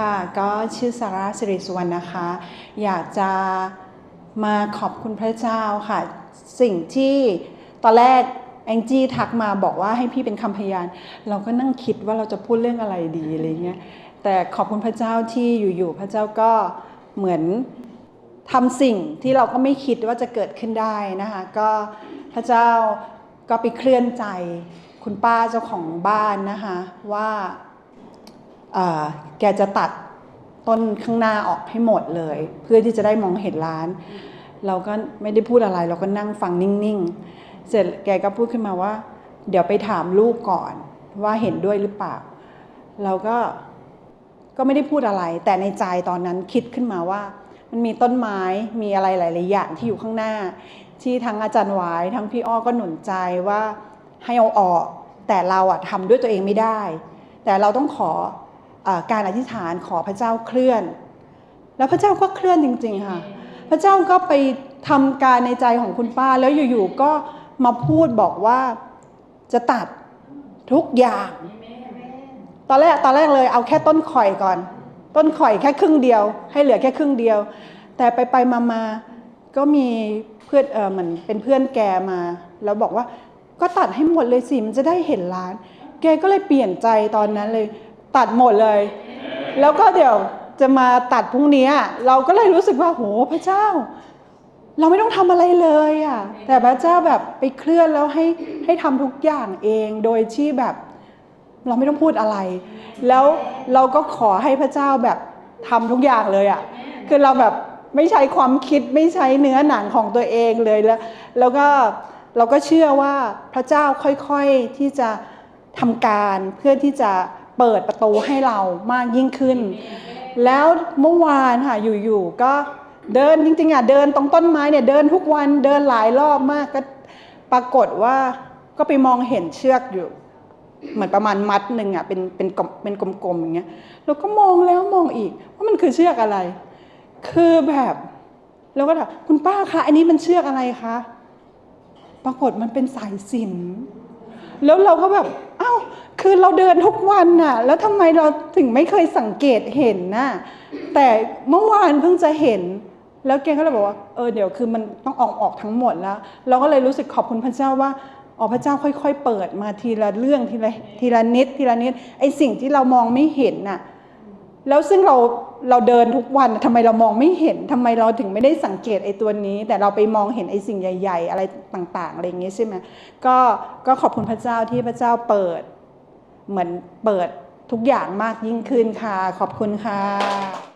ค่ะก็ชื่อสาราสิริสุวรรณนะคะ อยากจะมาขอบคุณพระเจ้าค่ะ สิ่งที่ตอนแรกแองจี้ทักมาบอกว่าให้พี่เป็นคำพยาน เราก็นั่งคิดว่าเราจะพูดเรื่องอะไรดีอะไรเงี้ยแต่ขอบคุณพระเจ้าที่อยู่ๆพระเจ้าก็เหมือนทำสิ่งที่เราก็ไม่คิดว่าจะเกิดขึ้นได้นะคะก็พระเจ้าก็ไปเคลื่อนใจคุณป้าเจ้าของบ้านนะคะว่า แกจะตัดต้นข้างหน้าออกให้หมดเลย เพื่อที่จะได้มองเห็นร้าน เราก็ไม่ได้พูดอะไร เราก็นั่งฟังนิ่งๆ เสร็จแกก็พูดขึ้นมาว่า เดี๋ยวไปถามลูกก่อนว่าเห็นด้วยหรือเปล่า เราก็ก็ไม่ได้พูดอะไร แต่ในใจตอนนั้นคิดขึ้นมาว่า มันมีต้นไม้มีอะไรหลาย ๆ อย่างที่อยู่ข้างหน้า ที่ทั้งอาจารย์วายทั้งพี่อ้อก็หนุนใจว่าให้เอาออก แต่เราอะทำด้วยตัวเองไม่ได้ แต่เราต้องขอ การอธิษฐานขอพระเจ้าเคลื่อน แล้วพระเจ้าก็เคลื่อนจริง ๆ ค่ะ พระเจ้าก็ไปทำการในใจของคุณป้าแล้วอยู่ๆก็มาพูดบอกว่าจะตัดทุกอย่าง ตอนแรกตอนแรกเลยเอาแค่ต้นข่อยก่อน ต้นข่อยแค่ครึ่งเดียว ให้เหลือแค่ครึ่งเดียว แต่ไปไปมามาก็มีเพื่อนเออเหมือนเป็นเพื่อนแกมา แล้วบอกว่าก็ตัดให้หมดเลยสิมันจะได้เห็นร้าน แกก็เลยเปลี่ยนใจตอนนั้นเลย ตัดหมดเลย แล้วก็เดี๋ยวจะมาตัดพรุ่งนี้เราก็เลยรู้สึกว่าโหพระเจ้า เราไม่ต้องทำอะไรเลยอะแต่พระเจ้าแบบไปเคลื่อนแล้วให้ให้ทำทุกอย่างเองโดยที่แบบเราไม่ต้องพูดอะไร แล้วเราก็ขอให้พระเจ้าแบบทำทุกอย่างเลยอะ่ะคือเราแบบไม่ใช้ความคิดไม่ใช้เนื้อหนังของตัวเองเลยแล้ว แล้วก็เราก็เชื่อว่าพระเจ้าค่อยๆที่จะทำการเพื่อที่จะ เปิดประตูให้เรามากยิ่งขึ้น แล้วเมื่อวานค่ะอยู่ๆก็เดินจริงๆอะเดินตรงต้นไม้เนี่ยเดินทุกวันเดินหลายรอบมากก็ปรากฏว่าก็ไปมองเห็นเชือกอยู่ เหมือนประมาณมัดหนึ่งอะเป็นเป็นกลมเป็นกลมๆอย่างเงี้ยเราก็มองแล้วมองอีกว่ามันคือเชือกอะไร คือแบบเราก็ถามคุณป้าคะอันนี้มันเชือกอะไรคะปรากฏมันเป็นสายสินแล้วเราก็แบบ คือเราเดินทุกวันน่ะ แล้วทำไมเราถึงไม่เคยสังเกตเห็นน่ะ แต่เมื่อวานเพิ่งจะเห็น แล้วแกก็เลยบอกว่า เออเดี๋ยวคือมันต้องออกออกทั้งหมดแล้ว เราก็เลยรู้สึกขอบคุณพระเจ้าว่าอ๋อพระเจ้าค่อย ๆ เปิดมาทีละเรื่องทีละทีละนิดทีละนิดไอสิ่งที่เรามองไม่เห็นน่ะ แล้วซึ่งเราเราเดินทุกวันน่ะทำไมเรามองไม่เห็นทำไมเราถึงไม่ได้สังเกตไอตัวนี้ แต่เราไปมองเห็นไอสิ่งใหญ่ ๆ อะไรต่าง ๆอะไรอย่างเงี้ยใช่ไหมก็ก็ขอบคุณพระเจ้าที่พระเจ้าเปิด เหมือนเปิดทุกอย่างมากยิ่งขึ้นค่ะ ขอบคุณค่ะ